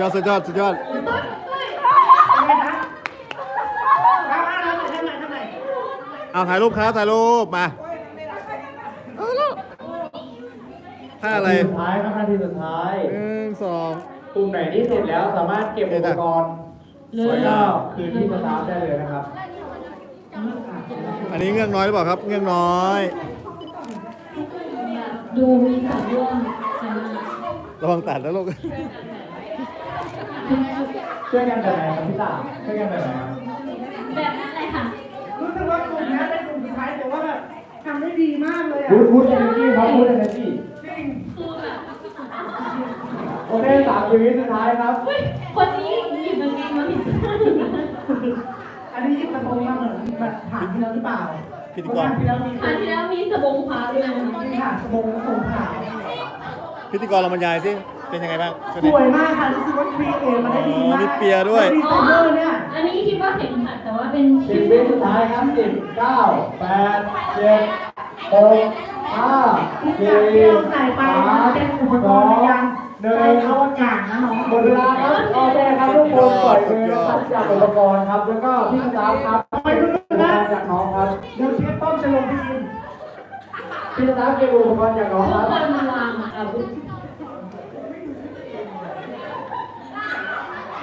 ยอดสุดยอดสุดยอดยังไงนะเอาเอาเอาทำไมทำไมเอาถ่ายรูปครับถ่ายรูปมาเอาแล้วท่าอะไรสุดท้ายครับนาทีสุดท้ายหนึ่งสองกลุ่มไหนที่เสร็จแล้วสามารถเก็บอุปกรณ์สวยงามคืนที่สตาฟได้เลยนะครับ อันนี้เงือกน้อยหรือเปล่าครับ เงือกน้อย ดูมีสายร่วมกันมาระวังตัดนะลูก ช่วยกันแบบไหนครับพี่ตาช่วยกันแบบไหนครับแบบนั้นเลยค่ะ รู้สึกว่ากลุ่มนี้เป็นกลุ่มสุดท้ายแต่ว่าแบบทำได้ดีมากเลยอะพูดพูดเอเนจีครับพูดเอเนจีจริงคือแบบโอเคสามชีวิตสุดท้ายครับเฮ้ยคนนี้หยิบกางเกงมาผิดข้างอันนี้ยิบกระโปรงมาเหมือนแบบถามที่แล้วหรือเปล่าพิธีกรถามที่แล้วมีคราวที่แล้วมีสบงพาด้วยนะคะมีค่ะกระโปรงกระโปรงขาวพิธีกรเราบรรยายสิ เป็นยังไงบ้างช่วยสดิวยมากค่ะรู้สึกว่าครีเอทมาได้ดีอ๋อมากมีเปียร์ด้วย ดีไซเนอร์เนี่ยอันนี้คิดว่าเข็มขัดแต่ว่าเป็นสิบวิสุดท้ายครับสิบเก้าแปดเจ็ดหกห้าทุกอสี่ย่างที่เราใส่ไปสามเป็นอุปกสรอณ์งในการหนึ่ไปงอวกาศนะน้องหมดเวลาครับโอเคครับทุกคนปล่อยมือนะครับจากอุปกรณ์ครับ แล้วก็พี่สตาฟครับไปดูอุปกนะรณ์จากน้องครับเดี๋ยวเชฟต้อมจะลงไปกินพี่สตาฟเก็บอุปกรณ์จากน้องทุคกรับ คนวางอาวุธ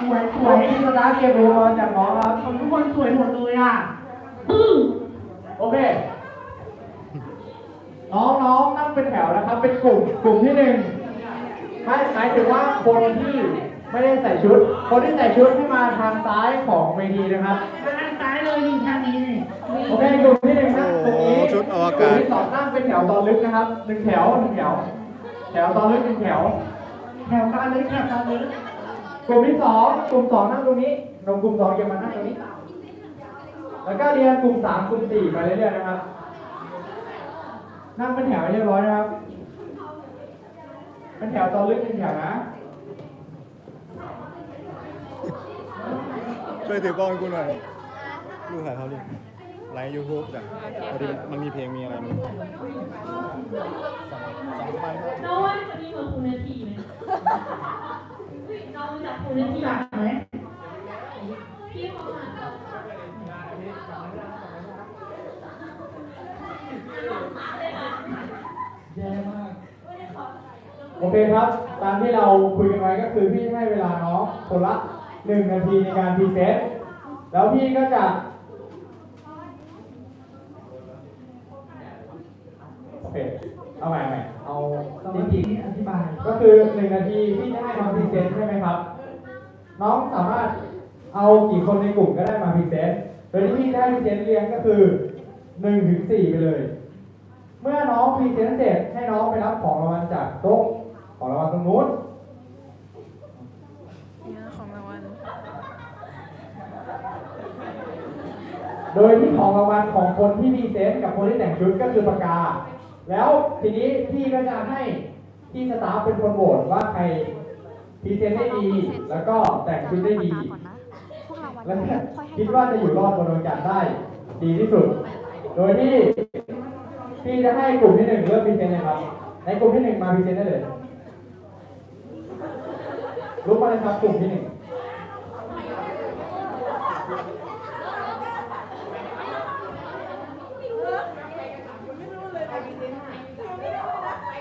สวยสวยพี่สตาฟเก็บอุปกรณ์จากน้อครับทุกคนสวยหมดเลยอะโอเค น้องๆนั่งเป็นแถวนะครับ เป็นกลุ่มกลุ่มที่หนึ่งหมายหมายถึงว่าคนที่ไม่ได้ใส่ชุด คนที่ใส่ชุดให้มาทางซ้ายของเวทีนะครับทางซ้ายเลยนี่ทางนี้นี่โอเคกลุ่มที่หนึ่งนั่งตรงนี้ชุดอวกลุ่กามศที่สองนั่งเป็นแถวตอนลึกนะครับหนึ่งแถวหนึ่งแถว แถวตอนลึกหนึ่งแถว แถวตาเลยค่ะตาเลย กลุ่มที่สองกลุ่มสองนั่งตรงนี้ลงกลุ่มสองอย่ามานั่งตรงนี้ แล้วก็เรียนกลุ่มสามกลุ่มสี่ไปเรื่อยๆนะครับ นั่งเป็นแถวให้เรียบร้อยนะครับ เป็นแถวตอนลึกเป็นแถวนะช่วยถือกล้องให้กูหน่อยลูกถ่ายเขาดิไลฟ์ยูทูบจ้ะพอดีมันมีเพลงมีอะไรมั้งสองสองไปครับน้องว่าคนนี้เหมือนคุณนาทีไหม น้องรู้จักคุณนาทีจักไหมพี่เขามาโอเคครับ ตามที่เราคุยกันไว้ก็คือพี่ให้เวลาน้องคนละหนึ่งนาทีในการพรีเซนต์แล้วพี่ก็จะโอเค เอาใหม่เอาใหม่เอาสองจนาริทีงนี้อธิบายๆก็คือหนึ่งนาทีพี่จะให้น้องพรีเซนต์ใช่ไหมครับ น้องสามารถเอากี่คนในกลุ่มก็ได้มาพรีเซนต์โดยที่พี่ได้พรีเซนต์เรียงก็คือหนึ่งถึงสี่ไปเลย เมื่อน้องพรีเซนต์เสร็จให้น้องไปรับของรางวัลจากโต๊ะของรางวัลตรงนู้นเนี่ยของรางวัลโดยที่ของรางวัลของคนที่พรีเซนต์กับคนที่แต่งชุดก็คือปากกา แล้วทีนี้พี่ก็จะให้ที่สตาฟเป็นคนโหวตว่าใครพรีเซนต์ได้ดี แล้วก็แต่งชุดได้ดี และคิดว่าจะอยู่รอดบนอกาศได้ ดีที่สุด โดยที่พี่จะให้กลุ่มที่หนึ่งเริ่มพรีเซนต์เลยครับ ในกลุ่มที่หนึ่งมาพรีเซนต์ได้เลยลุกมาเลยครับกลุ่มที่หนึ่ง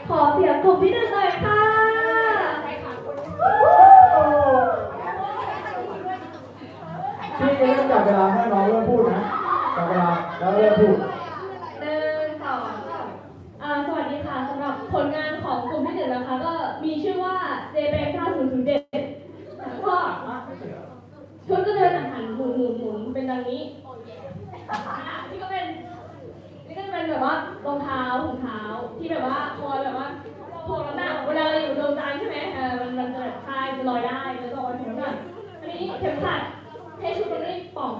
ขอเสียงกลุ่ มพี่หนึ่งหน่อยค่ะพี่จะเริ่มจับเวลาให้น้องเริ่มพูดนะจับเวลาแล้วเริ่มพูด หนึ่งสองสามอ่าสวัสดีค่ะสำหรับผลงานของกลุ่มที่หนึ่งนะคะ ก็มีชื่อว่า j p 9007แล้วก็ชุดก็เดินหันๆหมุนหมุนหมุนเป็นดังนี้นี่ก็เป็น นี่ก็จะเป็นแบบว่ารองเท้าถุงเท้าที่แบบว่าคอยแบบว่าถ่วงน้ำหนักเวลาเราอยู่ดวงจันทร์ใช่ไหมเออมันมันจะแบบคลายจะลอยได้แล้วก็ลอยถึงน้ำหนักอัน นี้เข็มขัดให้ชุดมันไม่ป่อง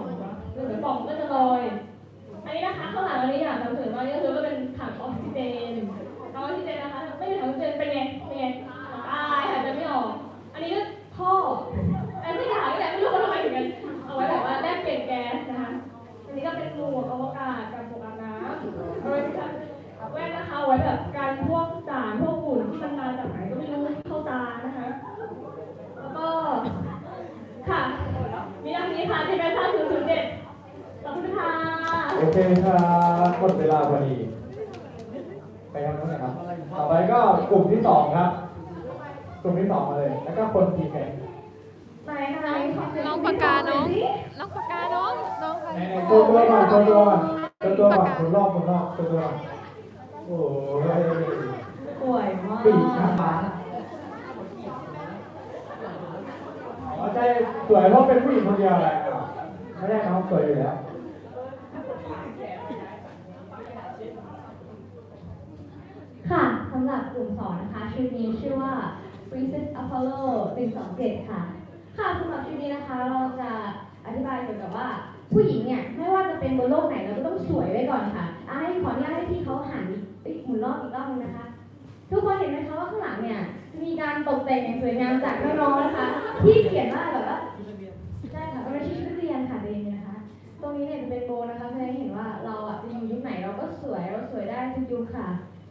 หรือเดี๋ยวป่องก็จะลอย อันนี้นะคะข้างหลังอันนี้อยากนำเสนอว่านี่ก็คือว่าเป็นถังออกซิเจนถังออกซิเจนนะคะ ค่ะเจแปนซ่าศูนย์ศูนย์เจ็ดขอบคุณค่ะโอเคครับหมดเวลาพอดี ไปทางนู้นนะครับ ต่อไปก็กลุ่มที่สองครับ กลุ่มที่สองมาเลย แล้วก็คนทีแข่งไหนไหนขอเสียน้องปากกาน้องน้องปากกาน้องน้องใครในในตัวตัวก่อนตัวตัวก่อนตัวตัวก่อนคนรอบคนรอบตัวตัวก่อนโอ้ยสวยมาก ปีกข้างฟ้าอ๋ อใช่สวยเพราะเป็นผู้หญิงคนเดียวแหละไม่ได้น้องสวยอยู่แล้ว ค่ะสำหรับกลุ่มสองนะคะชุดนี้ชื่อว่า Princess Apollo 127 ค่ะ ค่ะสำหรับชุดนี้นะคะเราจะอธิบายเกี่ยวกับว่าผู้หญิงเนี่ยไม่ว่าจะเป็นบนโลกไหนเราก็ต้องสวยไว้ก่อนค่ะอะให้ขออนุญาตให้พี่เขาหันอ้ยหมุนรอบอีกรอบนึงนะคะ การตกแต่งอย่างสวยงามจากน้องๆนะคะ ที่เขียนว่าแบบว่าใช่ค่ะเป็นชื่อชุดเรียนค่ะเรียนนะคะ ตรงนี้เนี่ยจะเป็นโบนะคะแสดงให้เห็นว่าเราอะจะอยู่ยุคไหนเราก็สวยเราสวยได้ทุกยุคค่ะ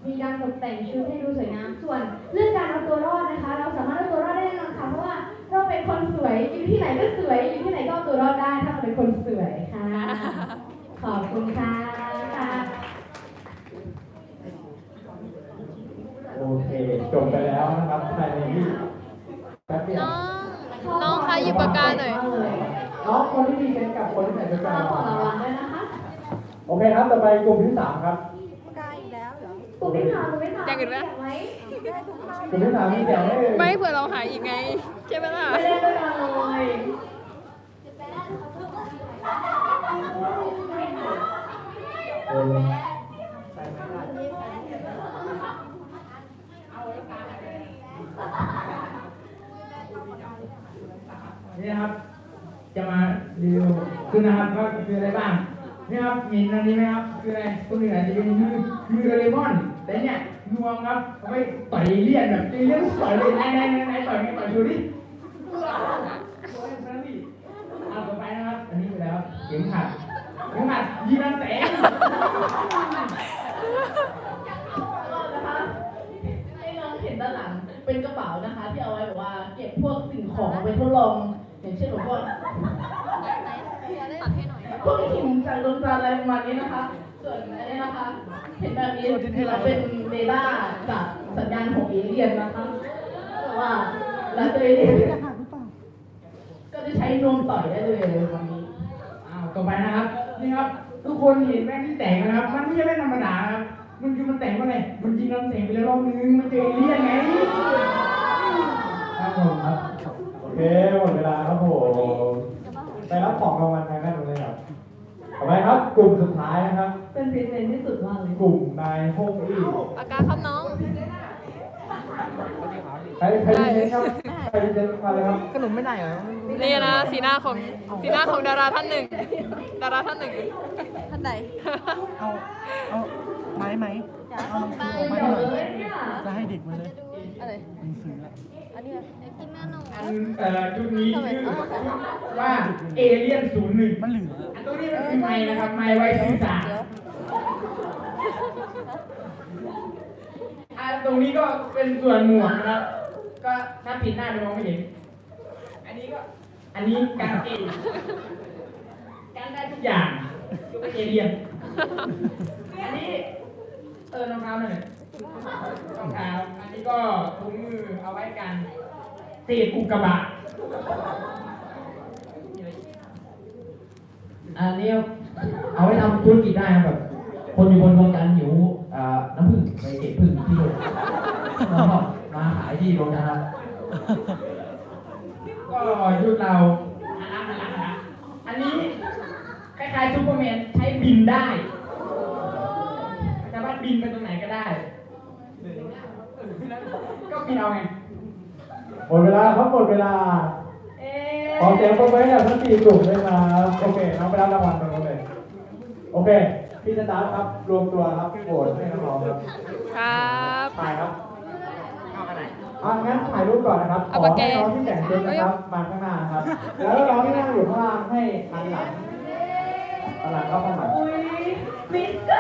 มีการตกแต่งชุดให้ดูสวยงามส่วน เรื่องการเอาตัวรอดนะคะ เราสามารถเอาตัวรอดได้แน่นอนค่ะเพราะว่าเราเป็นคนสวยอยู่ที่ไหนก็สวยอยู่ที่ไหนก็เอาตัวรอดได้ถ้าเราเป็นคนสวยค่ะ ขอบคุณค่ะโอเคจบไปแล้ว นะครับภายในที่แป๊บเดียวน้องน้องคะหยิบปากกาหน่อยน้องคนที่มีเซนกับคนที่ใส่ปากกาขอรางวัลด้วยนะคะโอเคครับต่อไปกลุ่มที่สามครับปากกาอีกแล้วเหรอถูกไหมคะถูกไหมคะอย่างอื่นไหมไหมได้ทุกครั้งกลุ่มที่สามมีแถวให้เลยไม่เผื่อเราหายอีกไงใช่ไหมล่ะไม่ได้ด้วยกันเลยเออนี่นะครับ จะมารีวิว คือนะครับว่าคืออะไรบ้างนี่ครับเห็นอันนี้ไหมครับคืออะไรคนอื่นอาจจะเป็นมือมือโดเรมอน แต่เนี่ยงวงครับเอาไว้ต่อยเลี่ยนแบบตีเลี่ยนต่อยเลยไหนไหนไหนไหนต่อยไงต่อยดูดิโอ้ยนั่นดิเอาต่อไปนะครับ อันนี้ไปแล้วเข็มขัดเข็มขัดยีนันแสงนะคะให้น้องเห็นด้านหลังเป็นกระเป๋านะคะ ที่เอาไว้แบบว่าเก็บพวกสิ่งของไปทดลองอย่างเช่นแบบ พวกพวกหินจากดวงจันทร์อะไรประมาณนี้นะคะ ส่วนอันนี้นะคะ เห็นแบบนี้เราเป็นเรดาร์จากสัญญาณของเอเลี่ยนนะคะ แต่ว่าแล้วตัวเองก็จะใช้นมต่อยได้เลยอะไรประมาณนี้อ้าวต่อไปนะครับ นี่ครับ ทุกคนเห็นแม่งที่แต่งนะครับ มันไม่ใช่แม่งธรรมดาครับ มันคือมันแต่งว่าไงมันยิงลำแสงไปแล้วรอบนึง มันเจอเอเลี่ยนไงครับผมครับ โอเคหมดเวลาครับผม ไปรับของรางวัลทางด้านนู้นเลยครับต่อไปครับ กลุ่มสุดท้ายนะครับ เป็นพรีเซนต์ที่สุดมากเลยกลุ่มนายโฮงอี้ปากกาครับน้อง ใครใครดีเซนครับใครดีเซนมาเลยครับ ขนมไม่ได้เหรอนี่นะสีหน้าของสีหน้าของดาราท่านหนึ่ง ดาราท่านหนึ่ง ท่านใดเอาเอาไม้ไหมเอาหนังสือออกมาเดี๋ยวหน่อยเลยเนี่ยจะให้เด็กมาเลย อะไร หนังสืออะ อันนี้กินแม่นม อันเอ่อชุดนี้ชื่อว่าเอเลี่ยนศูนย์หนึ่งมันเหลืออันตรงนี้มันคือไม้นะครับ ไม้ไว้สื่อสารอ่าตรงนี้ก็เป็นส่วนหมวกนะครับ ก็ถ้าปิดหน้าจะมองไม่เห็น อันนี้ก็ อันนี้การเองการได้ทุกอย่างยกเว้นเอเลี่ยน อันนี้ เออรองเท้าหน่อยรองเท้า อันนี้ก็ถุงมือเอาไว้กัน เศษอุกกาบาตอันนี้เอาไว้ทำธุรกิจได้ครับแบบคนอยู่บนดวงจันทร์หิวอ่าน้ำผึ้งไปเก็บผึ้งที่นู่นแล้วก็มาขายที่ดวงจันทร์ครับก็ยุดเราหันหลังหันหลังหันหลังอันนี้คล้ายๆซูเปอร์แมนใช้บินได้สามารถบินไปตรงไหนก็ได้ ก็บินเอาไง หมดเวลาครับหมดเวลาเอ๊ขอเสียงปรบมือให้กับทั้งสี่กลุ่มด้วยครับโอเคน้องไปรับรางวัลตรงนู้นเลยโอเค พี่สตาร์ทครับรวมตัวครับโหวตให้น้องๆครับครับถ่ายครับอะงั้นถ่ายรูปก่อนนะครับขเอาอปากให้แกน้องที่แต่งชุดนะครับมาข้างหน้านะครับ แล้วน้องที่นั่งอยู่ข้างล่างให้หันหลังหันหลังเข้าข้างหลังอุ้ยมิสแกร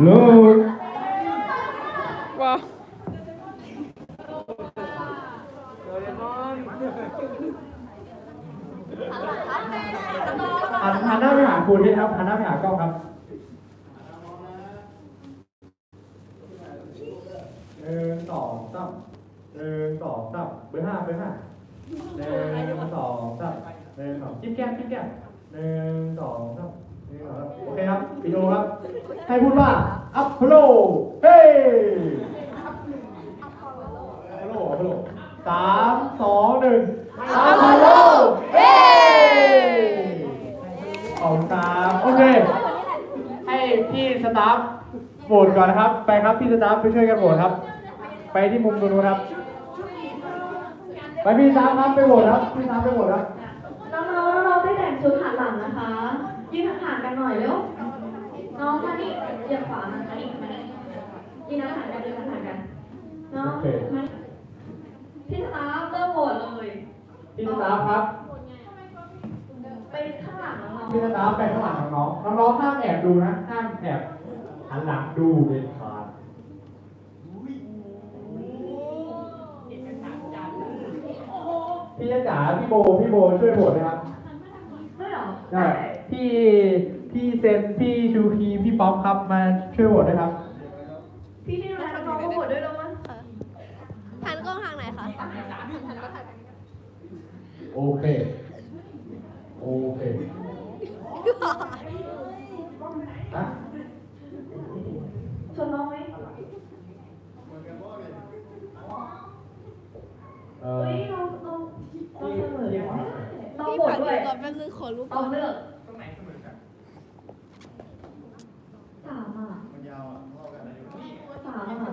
นด์ลูกว้าวหันหันหน้าไปหาคุณนี่ครับหันหน้าไปหากล้องครับหนึ่งสองสามหนึ่งสองสามเบอร์ห้าเบอร์ห้าหนึ่งสองสามหนึ่งสองจิ้มแก้มจิ้มแก้มหนึ่งสองสาม หนึ่งสองสามโอเคครับวิดีโอครับ ให้พูดว่าอัพโหลเฮ้อัพโหลอัพโหลสามสองหนึ่งอัพโหลเฮ้ขอบคุณครับโอเค ให้พี่สตาฟโหวตก่อนนะครับ ไปครับพี่สตาฟไปช่วยกันโหวตครับ ไปที่มุมตรงนู้นครับ ไปพี่สตาฟครับไปโหวตครับพี่สตาฟไปโหวตครับ น้องๆน้องๆได้แต่งชุดหันหลัง อยเร็ว น้องท่านนี้เหยียบขวานะคะนี่มานี่ยืนห่างๆกันยืนห่างๆกัน น้องโอเคมาพี่สตาฟเริ่มโหวตเลยพี่สตาฟครับไปข้างหลังน้องๆพี่สตาฟไปข้างหลังน้องๆน้องๆห้ามแอบดูนะห้ามแอบหันหลังดูเด็ดขาดพี่จ๋าพี่โบพี่โบช่วยโหวตนะครับไม่หรอได้พี่ พี่เซนพี่ชูคีพี่ป๊อปครับมาช่วยโหวตด้วยครับพี่ที่ดูแลน้องๆก็โหวตด้วยแล้วมั้งหันกล้องทางไหนคะโอเค โอเคอะชวนน้องไหมเออเฮ้ยน้องน้องน้องเสมอพี่น้องพี่โหวผัตกด้วยก่อนแป๊บนึงขอรูปเอาก่อนเลือกสามอะสามอะ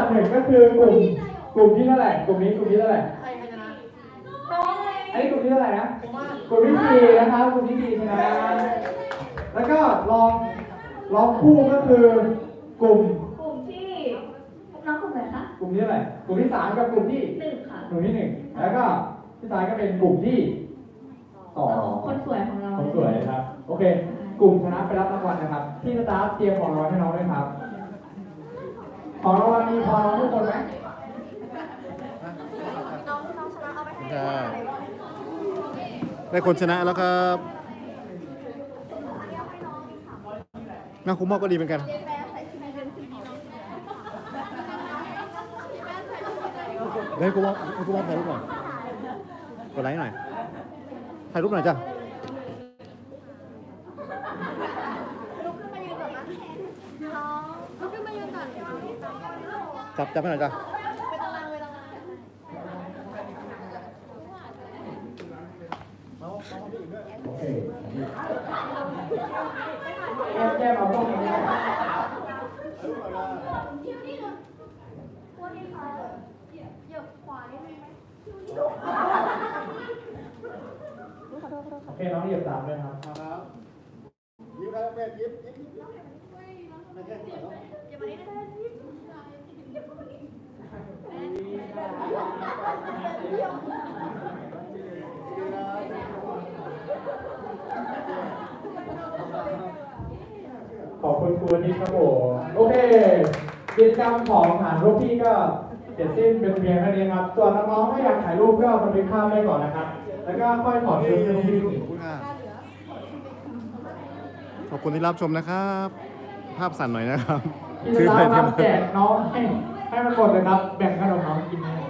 หนึ่งก็คือกลุ่มกลุ่มที่เท่าไหร่กลุ่มนี้กลุ่มที่เท่าไหร่น้องเลยอันนี้กลุ่มที่เท่าไหร่นะกลุ่มที่สี่นะครับกลุ่มที่สี่ชนะแล้วก็ลองลองคู่ก็คือกลุ่มกลุ่มที่น้องกลุ่มไหนคะกลุ่มที่เท่าไหร่กลุ่มที่สามกับกลุ่มที่หนึ่งค่ะกลุ่มที่หนึ่งแล้วก็ที่สามก็เป็นกลุ่มที่สองคนสวยของเราคนสวยนะครับโอเค กลุ่มชนะไปรับรางวัลนะครับที่สตาฟเตรียมของรางวัลให้น้องด้วยครับ ขอรางวัลมีพอน้องทุกคนไหมได้ได้คนชนะแล้วครับน่าคุ้มมากก็ดีเหมือนกันเดี๋ยวให้กูว่ากูว่าถ่ายรูปหน่อยกดไลค์หน่อยถ่ายรูปหน่อยจ้ะ ลุกขึ้นมายืนก่อน จับจับให้หน่อยจ้ะโอเคแก้มแก้มเอาพวกนี้นะโอเคน้องเหยียบตามด้วยนะครับครับยิ้มครับแม่ยิ้มยิ้มไม่แค่นี้หรอ ขอบคุณครูอาทิตย์ครับผมโอเคกิจกรรมของฐานรูปพี่ก็เสร็จสิ้นเป็นเพียงเท่านี้ครับส่วนน้องๆถ้าอยากถ่ายรูปก็บันทึกภาพได้ก่อนนะครับ แล้วก็ค่อยถอดชุดให้พี่ดูขอบคุณค่ะขอบคุณที่รับชมนะครับ ภาพสั่นหน่อยนะครับพี่จะรับครับแจกน้องให้ ให้มันหมดเลยครับ แบ่งขนมน้องกินนะ